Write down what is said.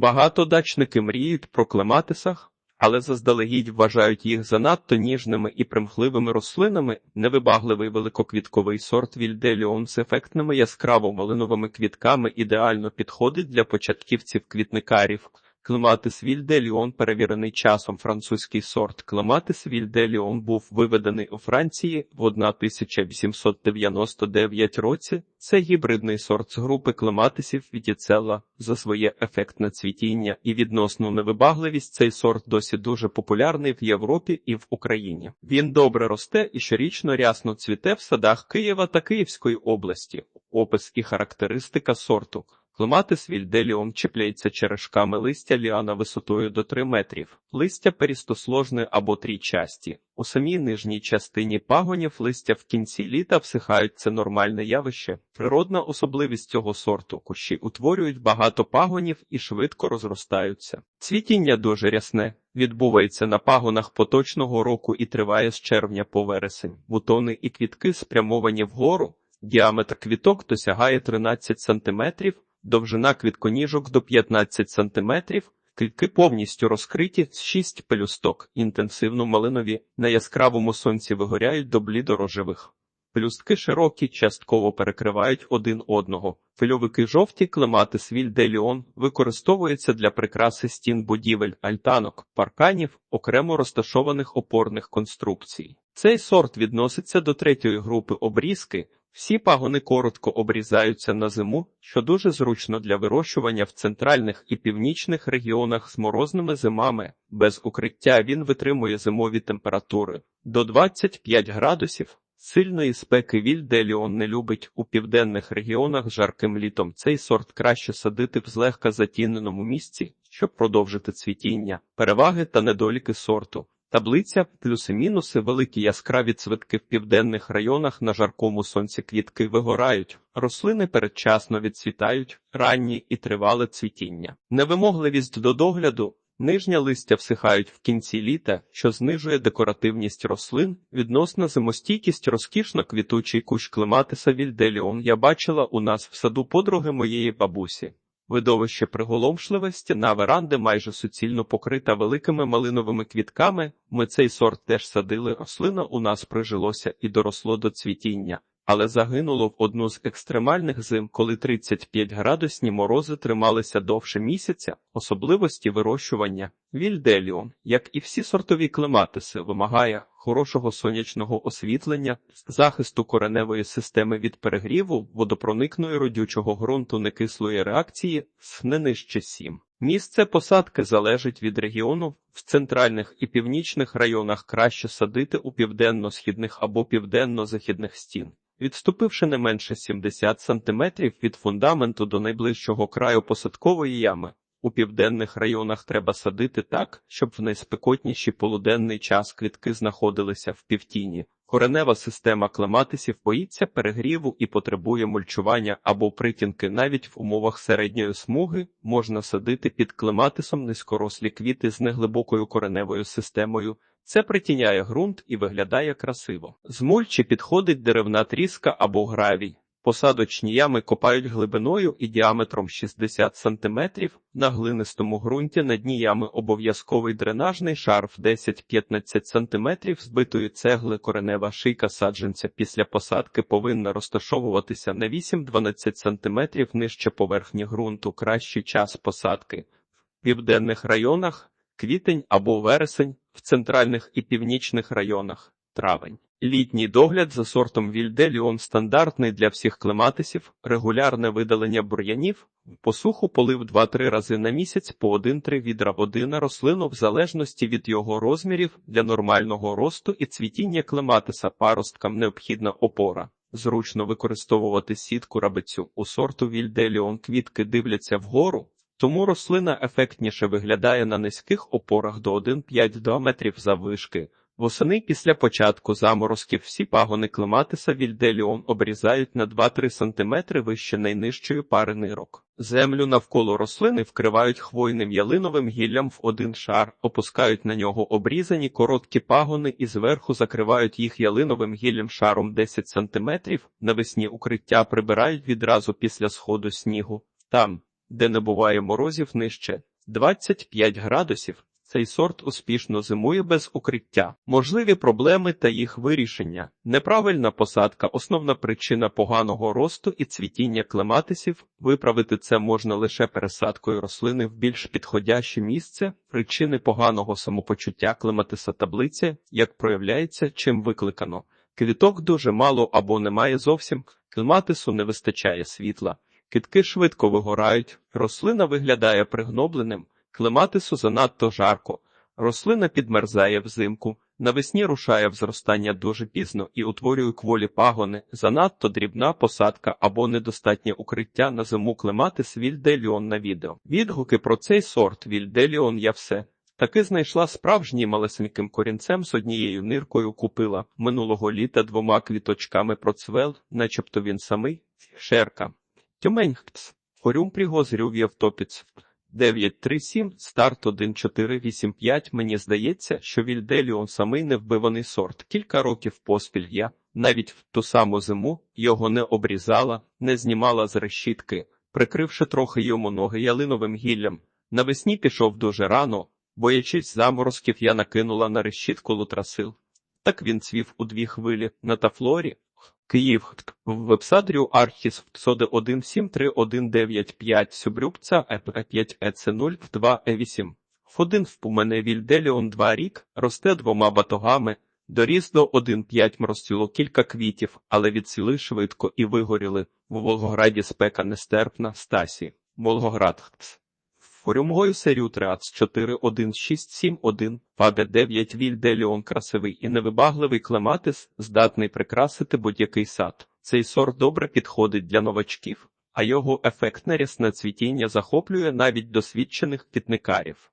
Багато дачники мріють про клематисах, але заздалегідь вважають їх занадто ніжними і примхливими рослинами. Невибагливий великоквітковий сорт Вільделіон з ефектними яскраво малиновими квітками ідеально підходить для початківців квітникарів. Клематис Вільделіон перевірений часом французький сорт. Клематис Вільделіон був виведений у Франції в 1899 році. Це гібридний сорт з групи клематисів Вітіцелла. За своє ефектне цвітіння і відносну невибагливість цей сорт досі дуже популярний в Європі і в Україні. Він добре росте і щорічно рясно цвіте в садах Києва та Київської області. Опис і характеристика сорту. Клематис вільделіум чіпляється черешками листя ліана висотою до 3 метрів. Листя перістосложне або трійчасті. У самій нижній частині пагонів листя в кінці літа всихають це нормальне явище. Природна особливість цього сорту кущі утворюють багато пагонів і швидко розростаються. Цвітіння дуже рясне. Відбувається на пагонах поточного року і триває з червня по вересень. Бутони і квітки спрямовані вгору. Діаметр квіток досягає 13 см, довжина квітконіжок до 15 см, квітки повністю розкриті з 6 пелюсток, інтенсивно малинові, на яскравому сонці вигоряють до блідорожевих. Пелюстки широкі, частково перекривають один одного. Фильовики жовті клематис вільделіон використовується для прикраси стін будівель, альтанок, парканів, окремо розташованих опорних конструкцій. Цей сорт відноситься до третьої групи обрізки. Всі пагони коротко обрізаються на зиму, що дуже зручно для вирощування в центральних і північних регіонах з морозними зимами. Без укриття він витримує зимові температури до 25 градусів. Сильної спеки вільделіон не любить у південних регіонах жарким літом. Цей сорт краще садити в злегка затіненому місці, щоб продовжити цвітіння, переваги та недоліки сорту. Таблиця плюси-мінуси, великі яскраві цвитки в південних районах на жаркому сонці квітки вигорають, рослини передчасно відцвітають, ранні і тривале цвітіння. Невимогливість до догляду. Нижня листя всихають в кінці літа, що знижує декоративність рослин, відносна зимостійкість розкішно квітучий кущ клематиса вільделіон я бачила у нас в саду подруги моєї бабусі. Видовище приголомшливе, стіна веранди майже суцільно покрита великими малиновими квітками. Ми цей сорт теж садили. Рослина у нас прижилося і доросло до цвітіння, але загинуло в одну з екстремальних зим, коли 35 градусні морози трималися довше місяця. Особливості вирощування вільделіон, як і всі сортові клематиси, вимагає хорошого сонячного освітлення, захисту кореневої системи від перегріву, водопроникної родючого ґрунту некислої реакції не нижче 7. Місце посадки залежить від регіону. В центральних і північних районах краще садити у південно-східних або південно-західних стін. Відступивши не менше 70 см від фундаменту до найближчого краю посадкової ями, у південних районах треба садити так, щоб в найспекотніший полуденний час квітки знаходилися в півтіні. Коренева система клематисів боїться перегріву і потребує мульчування або притінки. Навіть в умовах середньої смуги можна садити під клематисом низькорослі квіти з неглибокою кореневою системою. Це притіняє ґрунт і виглядає красиво. З мульчі підходить деревна тріска або гравій. Посадочні ями копають глибиною і діаметром 60 см. На глинистому ґрунті на дні ями обов'язковий дренажний шар в 10-15 см збитої цегли коренева шийка саджанця після посадки повинна розташовуватися на 8-12 см нижче поверхні ґрунту. Кращий час посадки в південних районах квітень або вересень, в центральних і північних районах травень. Літній догляд за сортом Вільделіон стандартний для всіх клематисів, регулярне видалення бур'янів, посуху полив 2-3 рази на місяць по 1-3 відра води на рослину в залежності від його розмірів для нормального росту і цвітіння клематиса паросткам необхідна опора. Зручно використовувати сітку рабицю у сорту Вільделіон квітки дивляться вгору, тому рослина ефектніше виглядає на низьких опорах до 1,5-2 метрів заввишки. Восени після початку заморозків всі пагони клематиса вільделіон обрізають на 2-3 см вище найнижчої пари нирок. Землю навколо рослини вкривають хвойним ялиновим гіллям в один шар, опускають на нього обрізані короткі пагони і зверху закривають їх ялиновим гіллям шаром 10 см. Навесні укриття прибирають відразу після сходу снігу. Там, де не буває морозів нижче 25 градусів. Цей сорт успішно зимує без укриття. Можливі проблеми та їх вирішення. Неправильна посадка – основна причина поганого росту і цвітіння клематисів. Виправити це можна лише пересадкою рослини в більш підходяще місце. Причини поганого самопочуття клематиса таблиці, як проявляється, чим викликано. Квіток дуже мало або немає зовсім, клематису не вистачає світла. Китки швидко вигорають, рослина виглядає пригнобленим, клематису занадто жарко, рослина підмерзає взимку, навесні рушає в зростання дуже пізно і утворює кволі пагони, занадто дрібна посадка або недостатнє укриття на зиму клематис Вільделіон на відео. Відгуки про цей сорт Вільделіон я все. Таки знайшла справжній малесеньким корінцем з однією ниркою купила минулого літа двома квіточками процвел, начебто він самий, шерка. Тюменькц. Хорюм пригозрюв Євтопіц. 937, старт 1485. Мені здається, що Вільделіон самий невбиваний сорт. Кілька років поспіль я, навіть в ту саму зиму, його не обрізала, не знімала з решітки, прикривши трохи йому ноги ялиновим гіллям. Навесні пішов дуже рано, боячись заморозків, я накинула на решітку лутрасил. Так він цвів у дві хвилі на тафлорі. Київ вебсадрю Архіс соди 173195 Сюбрюбця ЕП5 ЕЦ0 в 2 Е8. В1 в Пумене Вільделіон 2 рік росте двома батогами, доріс до 1,5 розцвіло кілька квітів, але відсіли швидко і вигоріли. В Волгограді спека нестерпна Стасі. Волгоград. Форюмгою серію Триац 41671, Фабе 9 Вільделіон красивий і невибагливий клематис, здатний прикрасити будь-який сад. Цей сорт добре підходить для новачків, а його ефектне рясне цвітіння захоплює навіть досвідчених квітникарів.